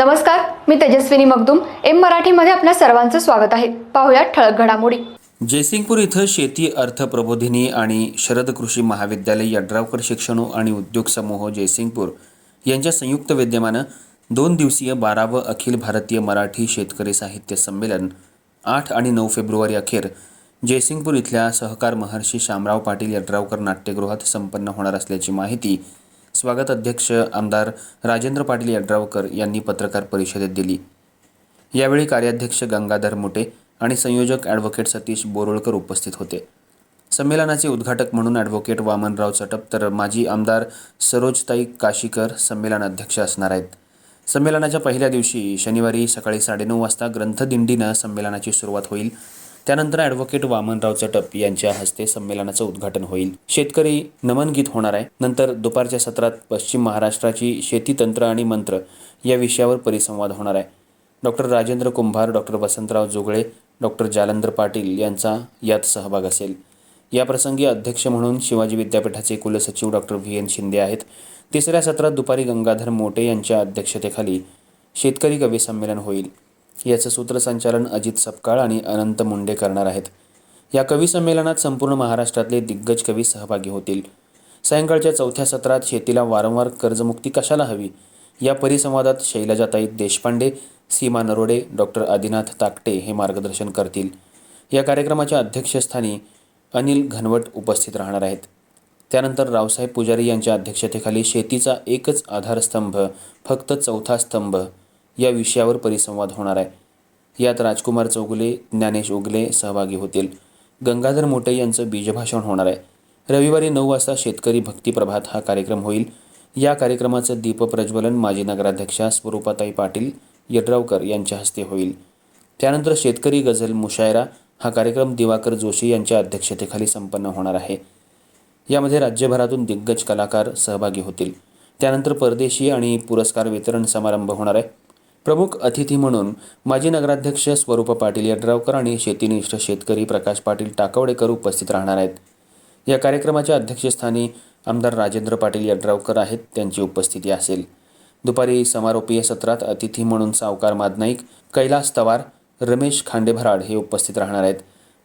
नमस्कार मी तेजस्विनी मगदुम. एम मराठीमध्ये आपल्या सर्वांचं स्वागत आहे. पाहुयात ठळक घडामोडी. जयसिंगपूर इथं शेती अर्थ प्रबोधिनी आणि शरद कृषी महाविद्यालय यड्रावकर शिक्षण आणि उद्योग समूह जयसिंगपूर यांच्या संयुक्त विद्यमानं दोन दिवसीय बारावं अखिल भारतीय मराठी शेतकरी साहित्य संमेलन आठ आणि नऊ फेब्रुवारी अखेर जयसिंगपूर इथल्या सहकार महर्षी शामराव पाटील यड्रावकर नाट्यगृहात संपन्न होणार असल्याची माहिती स्वागत अध्यक्ष आमदार राजेंद्र पाटील यड्रावकर यांनी पत्रकार परिषदेत दिली. यावेळी कार्याध्यक्ष गंगाधर मुटे आणि संयोजक ॲडव्होकेट सतीश बोरोळकर उपस्थित होते. संमेलनाचे उद्घाटक म्हणून ॲडव्होकेट वामनराव चटप तर माजी आमदार सरोजताई काशीकर संमेलन अध्यक्ष असणार आहेत. संमेलनाच्या पहिल्या दिवशी शनिवारी सकाळी साडेनऊ वाजता ग्रंथदिंडीनं संमेलनाची सुरुवात होईल. त्यानंतर ॲडव्होकेट वामनराव चटप यांच्या हस्ते संमेलनाचं उद्घाटन होईल. शेतकरी नमन गीत होणार आहे. नंतर दुपारच्या सत्रात पश्चिम महाराष्ट्राची शेतीतंत्र आणि मंत्र या विषयावर परिसंवाद होणार आहे. Doctor Rajendra Kumbhar doctor Vasantrao Jogale doctor Jalandhar Patil यांचा यात सहभाग असेल. या प्रसंगी अध्यक्ष म्हणून शिवाजी विद्यापीठाचे कुलसचिव डॉक्टर व्ही. एन. शिंदे आहेत. तिसऱ्या सत्रात दुपारी गंगाधर मोटे यांच्या अध्यक्षतेखाली शेतकरी कवी संमेलन होईल. याचं सूत्रसंचालन अजित सपकाळ आणि अनंत मुंडे करणार आहेत. या कवी संमेलनात संपूर्ण महाराष्ट्रातले दिग्गज कवी सहभागी होतील. सायंकाळच्या चौथ्या सत्रात शेतीला वारंवार कर्जमुक्ती कशाला हवी? या परिसंवादात शैलजाताई देशपांडे सीमा नरोडे डॉक्टर आदिनाथ ताकटे हे मार्गदर्शन करतील. या कार्यक्रमाच्या अध्यक्षस्थानी अनिल घनवट उपस्थित राहणार आहेत. त्यानंतर रावसाहेब पुजारी यांच्या अध्यक्षतेखाली शेतीचा एकच आधारस्तंभ फक्त चौथा स्तंभ या विषयावर परिसंवाद होणार आहे. यात राजकुमार चौगुले ज्ञानेश उगले सहभागी होतील. गंगाधर मोटे यांचं बीजभाषण होणार आहे. रविवारी नऊ वाजता शेतकरी भक्ती प्रभात हा कार्यक्रम होईल. या कार्यक्रमाचं दीपप्रज्वलन माजी नगराध्यक्षा स्वरूपाताई पाटील यड्रावकर यांच्या हस्ते होईल. त्यानंतर शेतकरी गझल मुशायरा हा कार्यक्रम दिवाकर जोशी यांच्या अध्यक्षतेखाली संपन्न होणार आहे. यामध्ये राज्यभरातून दिग्गज कलाकार सहभागी होतील. त्यानंतर परदेशी आणि पुरस्कार वितरण समारंभ होणार आहे. प्रमुख अतिथी म्हणून माजी नगराध्यक्ष स्वरूप पाटील यड्रावकर आणि शेतीनिष्ठ शेतकरी प्रकाश पाटील टाकवडेकर उपस्थित राहणार आहेत. या कार्यक्रमाच्या अध्यक्षस्थानी आमदार राजेंद्र पाटील यड्रावकर आहेत. त्यांची उपस्थिती असेल. दुपारी समारोपीय सत्रात अतिथी म्हणून सावकार मादनाईक कैलास तवार रमेश खांडेभराड हे उपस्थित राहणार आहेत.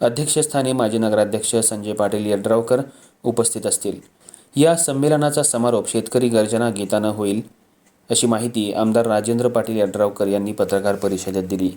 अध्यक्षस्थानी माजी नगराध्यक्ष संजय पाटील यड्रावकर उपस्थित असतील. या संमेलनाचा समारोप शेतकरी गर्जना गीतानं होईल. अशी माहिती आमदार राजेंद्र पाटील यड्रावकर यांनी पत्रकार परिषदेत दिली.